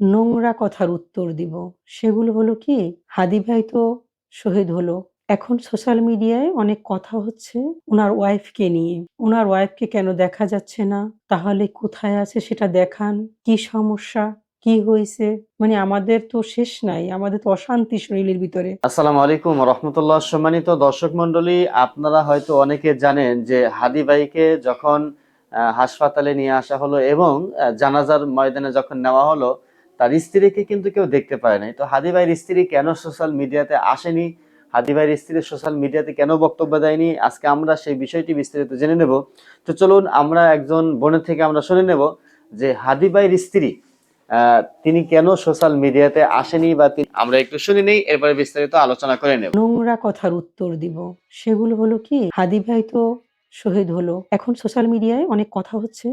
নোংরা কথার উত্তর দিব। সেগুলো হলো কি, হাদি ভাই তো শহীদ হলো। এখন সোশ্যাল মিডিয়ায় অনেক কথা হচ্ছে ওনার ওয়াইফকে নিয়ে। ওনার ওয়াইফকে কেন দেখা যাচ্ছে না? তাহলে কোথায় আছে সেটা দেখান। কি সমস্যা? কি হয়েছে? মানে আমাদের তো শেষ নাই, আমাদের তো অশান্তি শরীরের ভিতরে। আসসালামু আলাইকুম রহমতুল্লাহ সম্মানিত দর্শক মন্ডলী আপনারা হয়তো অনেকে জানেন যে হাদি ভাইকে যখন হাসপাতালে নিয়ে আসা হলো এবং জানাজার ময়দানে যখন নেওয়া হলো তার স্ত্রীকে কিন্তু কেউ দেখতে পায় নাই। তো হাদি ভাইয়ের স্ত্রী কেন সোশ্যাল মিডিয়াতে আসেনি? হাদি ভাইয়ের স্ত্রী সোশ্যাল মিডিয়াতে কেন বক্তব্য দেয়নি? আজকে আমরা সেই বিষয়টি বিস্তারিত জেনে নেব। তো চলুন, আমরা একজন বোনের থেকে আমরা শুনে নেব যে হাদি ভাইয়ের স্ত্রী তিনি কেন সোশ্যাল মিডিয়াতে আসেনি বা আমরা একটু শুনে নেই, এরপরে বিস্তারিত আলোচনা করে নেব। নোংরা কথার উত্তর দিব। সেগুলো হলো কি হাদি ভাই তো শহীদ হলো। এখন সোশ্যাল মিডিয়ায় অনেক কথা হচ্ছে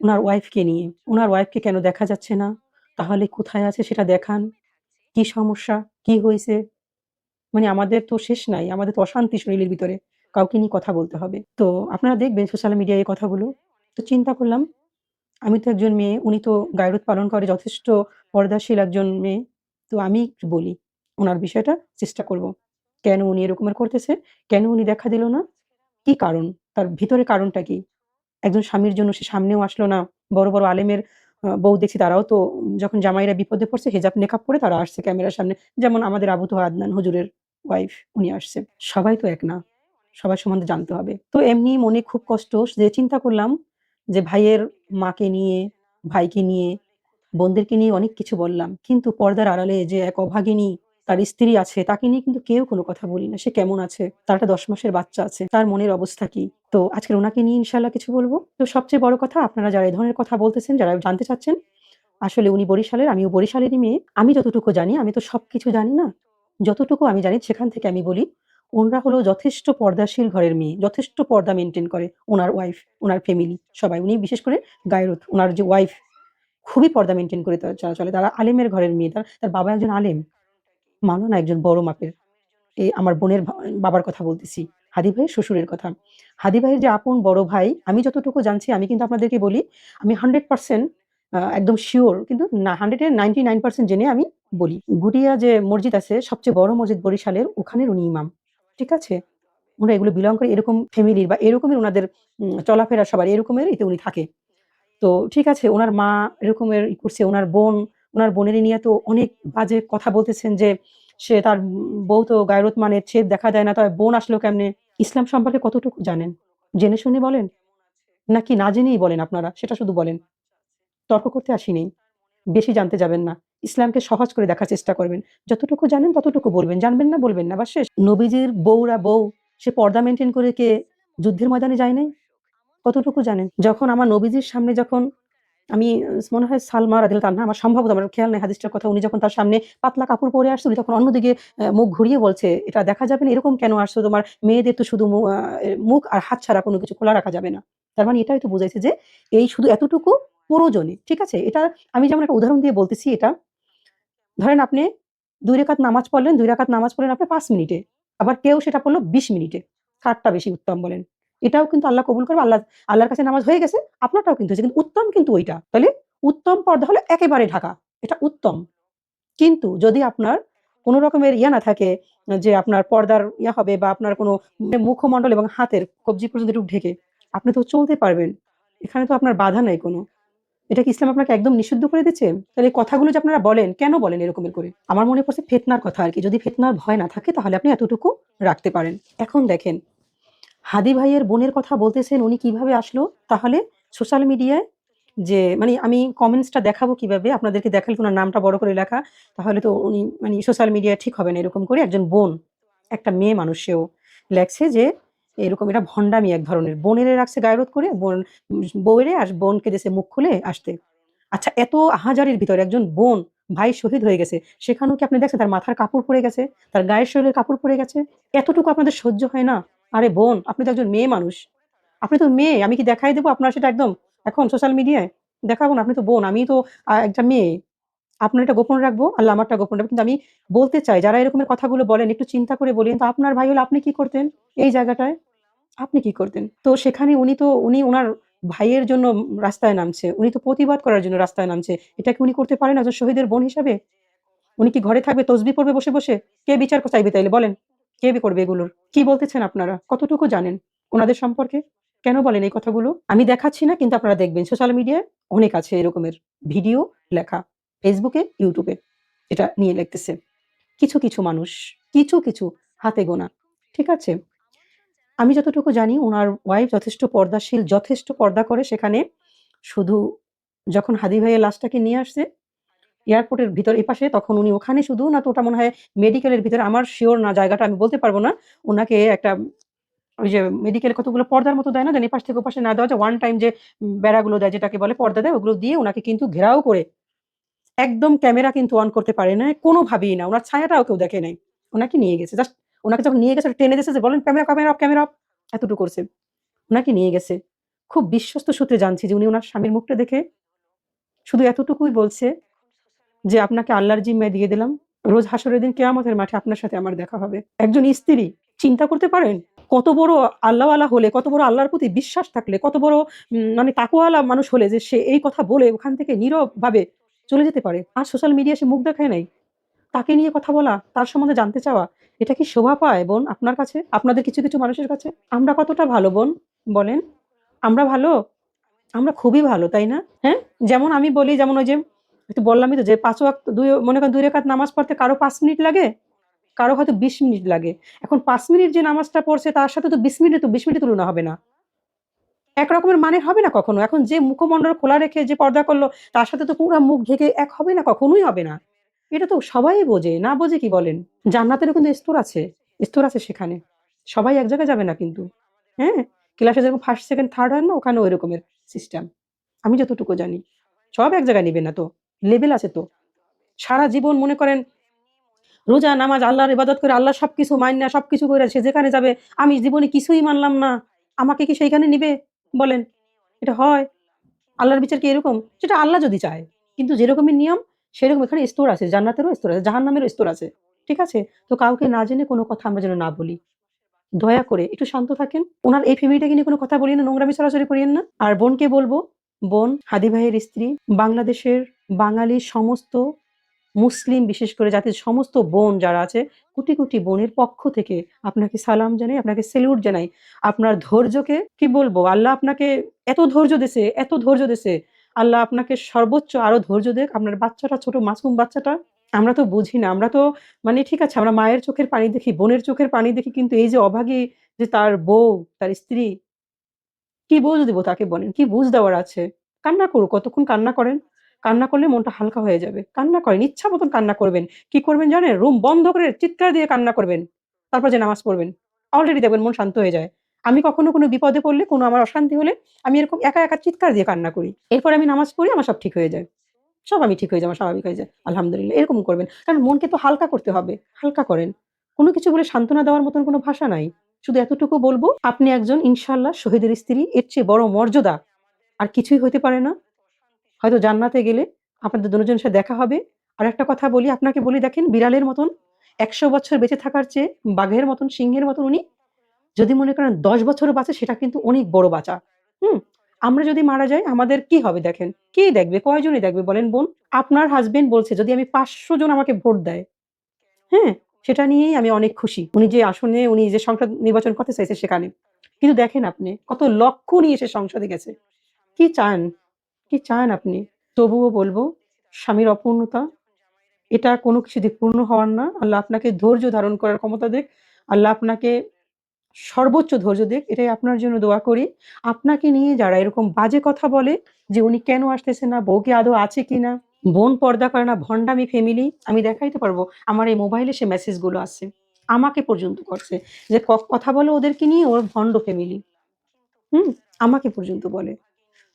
ওনার ওয়াইফকে নিয়ে। ওনার ওয়াইফকে কেন দেখা যাচ্ছে না? তাহলে কোথায় আছে সেটা দেখান। কি সমস্যা? কি হয়েছে? মানে আমাদের তো শেষ নাই, আমাদের তো অশান্তি শরীরের ভিতরে, কাউকে নিয়ে কথা বলতে হবে। তো আপনারা দেখবেন সোশ্যাল মিডিয়ায় কথাগুলো। তো চিন্তা করলাম, আমি তো একজন মেয়ে, উনি তো গায়রত পালন করে, যথেষ্ট পর্দাশীল একজন মেয়ে। তো আমি বলি, ওনার বিষয়টা চেষ্টা করব। কেন উনি এরকমের করতেছে? কেন উনি দেখা দিল না? কি কারণ? তার ভিতরে কারণটা কি? একজন স্বামীর জন্য সে সামনেও আসলো না, বড় বড় আলেমের বউ দেখছি, তারাও তো যখন জামাইরা বিপদে পড়ছে, হেজাব নেকাব করে তারা আসছে ক্যামেরার সামনে। যেমন আমাদের আবু তো আদনান হুজুরের ওয়াইফ উনি আসছে। সবাই তো এক না, সবার সম্বন্ধে জানতে হবে। তো এমনি মনে খুব কষ্ট যে চিন্তা করলাম যে ভাইয়ের মাকে নিয়ে, ভাইকে নিয়ে, বোনদেরকে নিয়ে অনেক কিছু বললাম। কিন্তু পর্দার আড়ালে যে এক অভাগিনী তার স্ত্রী আছে, তাকে নিয়ে কিন্তু কেউ কোনো কথা বলি না। সে কেমন আছে? তার একটা দশ মাসের বাচ্চা আছে, তার মনের অবস্থা কি? তো আজকে ওনাকে নিয়ে ইনশাল্লাহ কিছু বলব। তো সবচেয়ে বড় কথা, আপনারা যারা এই ধরনের কথা বলতেছেন, যারা জানতে চাচ্ছেন, আসলে উনি বরিশালের, আমিও বরিশালেরই মেয়ে। আমি যতটুকু জানি, আমি তো সবকিছু জানি না। যতটুকু আমি জানি, সেখান থেকে আমি বলি, ওনরা হলো যথেষ্ট পর্দাশীল ঘরের মেয়ে, যথেষ্ট পর্দা মেনটেন করে। ওনার ওয়াইফ, ওনার ফ্যামিলি, সবাই। উনি বিশেষ করে গায়রত ওনার যে ওয়াইফ, খুবই পর্দা মেনটেন করে তারা চলে। তারা আলেমের ঘরের মেয়ে, তার তার বাবা একজন আলেম। মানো না একজন বড় মাপের? এই আমার বোনের বাবার কথা বলতেছি। হাদি ভাইয়ের শ্বশুরের কথা। হাদি ভাইয়ের যে আপন বড় ভাই, আমি যতটুকু জানছি, আমি কিন্তু আপনাদেরকে বলি, আমি হান্ড্রেড পার্সেন্ট একদম শিওর কিন্তু না হান্ড্রেডের নাইনটি নাইন পার্সেন্ট জেনে আমি বলি। গুটিয়া যে মসজিদ আছে, সবচেয়ে বড় মসজিদ বরিশালের, ওখানের উনি ইমাম। ঠিক আছে? ওনারা এগুলো বিলং করে এরকম ফ্যামিলির বা এরকমের ওনাদের চলাফেরা সবার এরকমের এতে উনি থাকে। তো ঠিক আছে, ওনার মা এরকমের ই করছে, ওনার বোন ওনার বোনের নিয়ে তো অনেক বাজে কথা বলতেছেন যে সে তার বউ তো গায়রত মানে ছেদ দেখা দেয় না, তবে বোন আসলো কেমনে? ইসলাম সম্পর্কে কতটুকু জানেন? জেনে শুনে বলেন? নাকি না জেনেই বলেন আপনারা? সেটা শুধু বলেন। তর্ক করতে আসিনি। বেশি জানতে যাবেন না। ইসলামকে সহজ করে দেখার চেষ্টা করবেন। যতটুকু জানেন ততটুকু বলবেন। জানবেন না বলবেন না বা শেষ। নবীজির বউরা বউ, সে পর্দা মেনটেন করে কে? যুদ্ধের ময়দানে যায় নাই? কতটুকু জানেন? যখন আমার নবীজির সামনে যখন আমি মনে হয় সালমা রাদিল তান্না আমার সম্ভবত আমার খেয়াল নেই হাদিসটার কথা, উনি যখন তার সামনে পাতলা কাপড় পরে আসছে, উনি তখন অন্যদিকে মুখ ঘুরিয়ে বলছে, এটা দেখা যাবে না? এরকম কেন আসছো? তোমার মেয়েদের তো শুধু মুখ আর হাত ছাড়া কোনো কিছু খোলা রাখা যাবে না। তার মানে এটাই তো বোঝাইছে যে, এই শুধু এতটুকু প্রয়োজনে, ঠিক আছে? এটা আমি যেমন একটা উদাহরণ দিয়ে বলতেছি এটা, ধরেন আপনি দুই রেখাত নামাজ পড়লেন, দুই রেখাত নামাজ পড়লেন আপনি পাঁচ মিনিটে, আবার কেউ সেটা পড়ল বিশ মিনিটে কারটা বেশি উত্তম বলেন। এটাও কিন্তু আল্লাহ কবুল করবে, আল্লাহ, আল্লাহর কাছে নামাজ হয়ে গেছে, আপনারটাও কিন্তু হয়েছে, কিন্তু উত্তম কিন্তু ওইটা। তাহলে উত্তম পর্দা হলো একেবারে ঢাকা, এটা উত্তম। কিন্তু যদি আপনার কোনো রকমের ইয়া না থাকে, যে আপনার পর্দার ইয়া হবে বা আপনার কোনো মুখমণ্ডল এবং হাতের কবজি পর্যন্ত একটু ঢেকে, আপনি তো চলতে পারবেন, এখানে তো আপনার বাধা নাই কোনো। এটা কি ইসলাম আপনাকে একদম নিষিদ্ধ করে দিচ্ছে? তাহলে এই কথাগুলো যে আপনারা বলেন, কেন বলেন এরকমের করে? আমার মনে পড়ছে ফেতনার কথা আর কি, যদি ফেতনার ভয় না থাকে, তাহলে আপনি এতটুকু রাখতে পারেন। এখন দেখেন হাদি ভাইয়ের বোনের কথা বলতেছেন, উনি কীভাবে আসলো? তাহলে সোশ্যাল মিডিয়ায় যে মানে আমি কমেন্টসটা দেখাবো কীভাবে? আপনাদেরকে দেখালে ওনার নামটা বড় করে লেখা। তাহলে তো উনি মানে সোশ্যাল মিডিয়ায় ঠিক হবে না, এরকম করে একজন বোন, একটা মেয়ে মানুষেও লেখছে যে, এরকম এটা ভণ্ডামি এক ধরনের। বোনেরে রাখছে গায়রত করে, বোন বউরে আর বোনকে দেশে মুখ খুলে আসতে। আচ্ছা এত হাজারের ভিতরে একজন বোন, ভাই শহীদ হয়ে গেছে, সেখানেও কি আপনি দেখছেন তার মাথার কাপড় পরে গেছে? তার গায়ের শরীরের কাপড় পরে গেছে? এতটুকু আপনাদের সহ্য হয় না? আরে বোন, আপনি তো একজন মেয়ে মানুষ। আপনি তো মেয়ে, আমি কি দেখাই দেবো আপনার সেটা একদম? এখন সোশ্যাল মিডিয়ায় দেখাবো না, আপনি তো বোন আমি তো একটা মেয়ে। আপনার এটা গোপন রাখব? আল্লাহ আমারটা গোপন রাখব। কিন্তু আমি বলতে চাই, যারা এরকমের কথাগুলো বলেন, একটু চিন্তা করে বলেন, তো আপনার ভাই হলে আপনি কি করতেন এই জায়গাটায়? আপনি কি করতেন? তো সেখানে উনি তো, উনি ওনার ভাইয়ের জন্য রাস্তায় নামছে। উনি তো প্রতিবাদ করার জন্য রাস্তায় নামছে। এটা কি উনি করতে পারেন একজন শহীদের বোন হিসাবে? উনি কি ঘরে থাকবে, তসবি পড়বে বসে বসে? কে বিচার চাইবে তাইলে? বলেন। কে করবে এগুলোর? কি বলতেছেন আপনারা? কতটুকু জানেন ওনাদের সম্পর্কে? কেন বলেন এই কথাগুলো? আমি দেখাচ্ছি না, কিন্তু আপনারা দেখবেন সোশ্যাল মিডিয়ায় অনেক আছে এরকমের ভিডিও লেখা ফেসবুকে ইউটিউবে এটা নিয়ে লিখতেছে। কিছু কিছু মানুষ, কিছু কিছু হাতে গোনা, ঠিক আছে? আমি যতটুকু জানি ওনার ওয়াইফ যথেষ্ট পর্দাশীল, যথেষ্ট পর্দা করে সেখানে শুধু যখন হাদি ভাইয়ের লাশটাকে নিয়ে আসছে এয়ারপোর্টের ভিতর এই পাশে তখন উনি ওখানে শুধু না তো ওটা মনে হয় মেডিকেলের ভিতরে। আমার শিওর না জায়গাটা, আমি বলতে পারব না। ওনাকে একটা, ওই যে মেডিকেল কতগুলো পর্দার মতো দেয় না যেন এপাশ থেকে ওপাশে না দেওয়া যায়। ওয়ান টাইম যে বেড়াগুলো দেয়, যেটাকে বলে পর্দা দেয়, ওগুলো দিয়ে ওনাকে কিন্তু ঘেরাও করে একদম ক্যামেরা কিন্তু অন করতে পারে না কোনোভাবেই না। ওনার ছায়াটাও কেউ দেখে নাই। ওনাকে নিয়ে গেছে। জাস্ট ওনাকে যখন নিয়ে গেছে টেনে দিয়েছে যে, বলেন camera camera off camera off এতটুকু করছে। ওনাকে নিয়ে গেছে। খুব বিশ্বস্ত সূত্রে জানছি যে, উনি ওনার স্বামীর মুখটা দেখে শুধু এতটুকুই বলছে যে আপনাকে আল্লাহর জিম্মায় দিয়ে দিলাম। রোজ হাসরের দিন কেয়ামতের মাঠে আপনার সাথে আমার দেখা হবে। একজন স্ত্রী, চিন্তা করতে পারেন, কত বড় আল্লাহওয়ালা হলে, কত বড় আল্লাহর প্রতি বিশ্বাস থাকলে, কত বড় মানে তাকুয়ালা মানুষ হলে যে সে এই কথা বলে, ওখান থেকে নীরব ভাবে চলে যেতে পারে। আর সোশ্যাল মিডিয়া সে মুখ দেখায় নাই। তাকে নিয়ে কথা বলা, তার সম্বন্ধে জানতে চাওয়া, এটা কি শোভা পায় বোন আপনার কাছে? আপনাদের কিছু কিছু মানুষের কাছে? আমরা কতটা ভালো বোন, বলেন? আমরা ভালো? আমরা খুবই ভালো, তাই না? হ্যাঁ? যেমন আমি বলি, যেমন ওই যে একটু বললামই তো যে পাঁচ ওয়াক্ত দুই, মনে করেন দুই রেখাত নামাজ পড়তে কারও পাঁচ মিনিট লাগে, কারও হয়তো বিশ মিনিট লাগে। এখন পাঁচ মিনিট যে নামাজটা পড়ছে, তার সাথে তো বিশ মিনিট তো, বিশ মিনিট তুলনা হবে না। এক রকমের মানে হবে না কখনো। এখন যে মুখমণ্ডল খোলা রেখে যে পর্দা করল, তার সাথে তো পুরো মুখ ঢেকে এক হবে না, কখনোই হবে না। এটা তো সবাই বোঝে, না বোঝে কি বলেন? জান্নাতেরও কিন্তু স্তর আছে স্তর আছে সেখানে। সবাই এক জায়গায় যাবে না কিন্তু। হ্যাঁ? ক্লাসে যেরকম ফার্স্ট সেকেন্ড থার্ড হয় না ওখানে ওই রকমের সিস্টেম আমি যতটুকু জানি, সব এক জায়গায় নেবে না তো। লেভেল আছে তো। সারা জীবন মনে করেন, রোজা, নামাজ, আল্লাহর ইবাদত করে আল্লাহ সবকিছু মান্য না সবকিছু করে সে যেখানে যাবে, আমি জীবনে কিছুই মানলাম না। আমাকে কি সেইখানে নিবে? বলেন। এটা হয়। আল্লাহর বিচার কি এরকম? সেটা আল্লাহ যদি চায়। কিন্তু যেরকমের নিয়ম, সেরকম এখানে স্তর আছে। জান্নাতেরও স্তর আছে, জাহান্নামেরও স্তর আছে। ঠিক আছে? তো কাউকে না জেনে কোনো কথা আমরা যেন না বলি। দয়া করে একটু শান্ত থাকেন। ওনার এই ফ্যামিলিটাকে নিয়ে কোনো কথা বলিয়ে না নোংরামি, সরাসরি করিয়েন না? আর বোনকে বলব বোন হাদি ভাইয়ের স্ত্রী, বাংলাদেশের বাঙালি সমস্ত মুসলিম, বিশেষ করে জাতির সমস্ত বোন যারা আছে, কোটি কোটি বোনের পক্ষ থেকে আপনাকে সালাম জানাই, আপনাকে সেলুট জানাই। আপনার ধৈর্যকে কি বলব? আল্লাহ আপনাকে এত ধৈর্য দিছে এত ধৈর্য দেশে আল্লাহ আপনাকে সর্বোচ্চ আরও ধৈর্য দেখ। আপনার বাচ্চাটা, ছোট মাসুম বাচ্চাটা, আমরা তো বুঝি না। আমরা তো মানে ঠিক আছে, আমরা মায়ের চোখের পানি দেখি, বোনের চোখের পানি দেখি, কিন্তু এই যে অভাগী যে তার বউ, তার স্ত্রী কি বুঝ দেবো তাকে বলেন, কি বুঝ দেওয়ার আছে? কান্না করুক, কতক্ষণ কান্না করেন? কান্না করলে মনটা হালকা হয়ে যাবে। কান্না করেন, ইচ্ছা মতন কান্না করবেন। কি করবেন জানেন? রুম বন্ধ করে চিৎকার দিয়ে কান্না করবেন। তারপর যে নামাজ পড়বেন। অলরেডি দেখবেন মন শান্ত হয়ে যায়। আমি কখনো কোনো বিপদে পড়লে, কোনো আমার অশান্তি হলে, আমি এরকম একা একা চিৎকার দিয়ে কান্না করি। এরপর আমি নামাজ পড়ি, আমার সব ঠিক হয়ে যায়। সব আমি ঠিক হয়ে যাব স্বাভাবিক হয়ে যায়। আলহামদুলিল্লাহ, এরকম করবেন। কারণ মনকে তো হালকা করতে হবে। হালকা করেন। কোনো কিছু বলে সান্ত্বনা দেওয়ার মতন কোনো ভাষা নাই। শুধু এতটুকু বলব, আপনি একজন ইনশাল্লাহ শহীদের স্ত্রী, এর চেয়ে বড় মর্যাদা। আর কিছুই হতে পারে না। হয়তো জান্নাতে গেলে আপনাদের দুজনের সাথে দেখা হবে। আর একটা কথা বলি, আপনাকে বলি, দেখেন বিড়ালের মতন একশো বছর বেঁচে থাকার চেয়ে বাঘের মতন, সিংহের মতন উনি, যদি মনে করেন দশ বছর বাঁচে, সেটা কিন্তু অনেক বড় বাঁচা। হুম, আমরা যদি মারা যাই, আমাদের কি হবে দেখেন? কে দেখবে? কয়জনই দেখবে বলেন বোন? আপনার হাজবেন্ড বলছে, যদি আমি পাঁচশো জন আমাকে ভোট দেয়। হ্যাঁ সেটা নিয়েই আমি অনেক খুশি। উনি যে আসনে, উনি যে সংসদ নির্বাচন করতে চাইছে সেখানে। কিন্তু দেখেন আপনি, কত লক্ষ্য নিয়ে সে সংসদে গেছে। কি চান? কি চান আপনি? তবুও বলব, স্বামীর অপূর্ণতা, এটা কোনো কিছু পূর্ণ হওয়ার না। আল্লাহ আপনাকে ধৈর্য ধারণ করার ক্ষমতা দেখ। আল্লাহ আপনাকে সর্বোচ্চ ধৈর্য দেখ। এটাই আপনার জন্য দোয়া করি। আপনাকে নিয়ে যারা এরকম বাজে কথা বলে যে উনি কেন আসতেছে না বউকে আদৌ আছে কিনা? বোন পর্দা করে না, ভণ্ডামি ফ্যামিলি আমি দেখাইতে পারব, আমার এই মোবাইলে সে মেসেজগুলো আছে। আমাকে পর্যন্ত করছে যে, ক- কথা বলে ওদেরকে নিয়ে, ওর ভণ্ড ফ্যামিলি হুম, আমাকে পর্যন্ত বলে।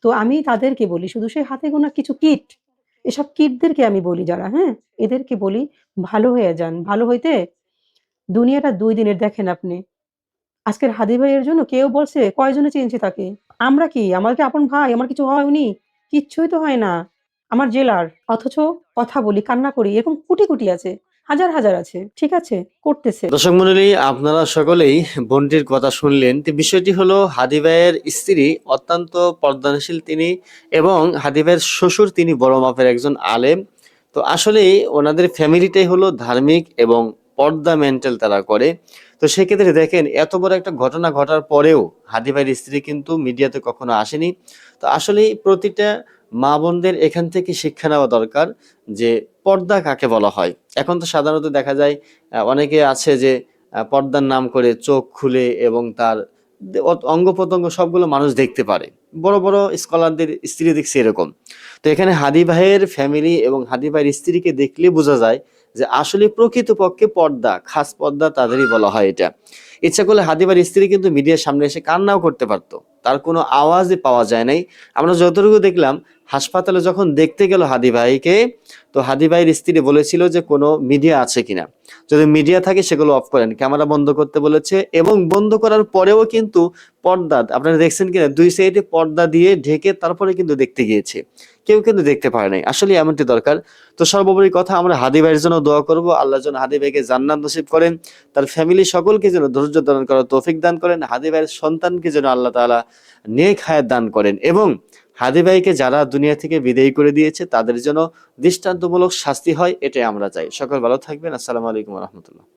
তো আমি তাদেরকে বলি, শুধু সেই হাতে গোনা কিছু কিট এসব কিটদেরকে আমি বলি যারা হ্যাঁ? এদেরকে বলি, ভালো হয়ে যান। ভালো হইতে দুনিয়াটা দুই দিনের, দেখেন আপনি। আজকের হাদি ভাইয়ের জন্য কেউ বলছে, কয়জনে চিনছে তাকে আমরা কি? আমাদের আপন ভাই? আমার কিছু হয় উনি? কিচ্ছুই তো হয় না। আমার জেলার, অথচ কথা বলি, কান্না করি, এরকম কুটি কুটি আছে, হাজার হাজার আছে, ঠিক আছে, করতেছে। দর্শক মন্ডলী, আপনারা সকলেই বোনটির কথা শুনলেন বিষয়টি হলো হাদি ভাইয়ের স্ত্রী অত্যন্ত পর্দানশীল তিনি এবং হাদি ভাইয়ের শ্বশুর তিনি বড় মাপের একজন আলেম। তো আসলে ওনাদের ফ্যামিলিটাই হলো ধার্মিক এবং পর্দা মেন্টাল তারা করে। তো সেক্ষেত্রে দেখেন, এত বড় একটা ঘটনা ঘটার পরেও হাদি ভাইয়ের স্ত্রী কিন্তু মিডিয়াতে কখনো আসেনি। তো আসলে প্রতিটা মা বোনদের এখান থেকে শিক্ষা নেওয়া দরকার যে পর্দা কাকে বলা হয়। এখন তো সাধারণত দেখা যায় অনেকে আছে যে পর্দার নাম করে চোখ খুলে এবং তার অঙ্গ প্রত্যঙ্গ সবগুলো মানুষ দেখতে পারে। বড় বড় স্কলারদের স্ত্রী দেখছে এরকম। তো এখানে হাদি ভাইয়ের ফ্যামিলি এবং হাদি ভাইয়ের স্ত্রীকে দেখলে বোঝা যায় যে আসলে প্রকৃতপক্ষে পর্দা, খাস পর্দা তাদেরই বলা হয় এটা। ইচ্ছা করলে হাদি ভাইয়ের স্ত্রী কিন্তু মিডিয়ার সামনে এসে কান্নাও করতে পারতো। তার কোনো আওয়াজই পাওয়া যায় নাই। আমরা যতটুকু দেখলাম, হাসপাতালে যখন দেখতে গেল হাদি ভাইকে, তো হাদি ভাইয়ের স্ত্রী বলেছিল যে কোনো মিডিয়া আছে কিনা। যদি মিডিয়া থাকে, সেগুলো অফ করেন। ক্যামেরা বন্ধ করতে বলেছে এবং বন্ধ করার পরেও কিন্তু পর্দা, আপনারা দেখছেন কিনা, দুই সাইডে পর্দা দিয়ে ঢেকে তারপরে কিন্তু দেখতে গিয়েছে। কেউ কিন্তু দেখতে পারে নাই। আসলে এমনটি দরকার। তো সর্বোপরি কথা, আমরা হাদি ভাইয়ের জন্য দোয়া করব। আল্লাহ যেন হাদি ভাইকে জান্নাত নসিব করেন, তার ফ্যামিলি সকলকে যেন ধৈর্য ধারণ করার তৌফিক দান করেন, হাদি ভাইয়ের সন্তানকে যেন আল্লাহ তাআলা নেক হায়াত দান করেন এবং হাদি ভাইকে যারা দুনিয়া থেকে বিদায়ী করে দিয়েছে, তাদের জন্য দৃষ্টান্তমূলক শাস্তি হয়, এটাই আমরা চাই। সকল ভালো থাকবেন। আসসালামু আলাইকুম রহমতুল্লাহ।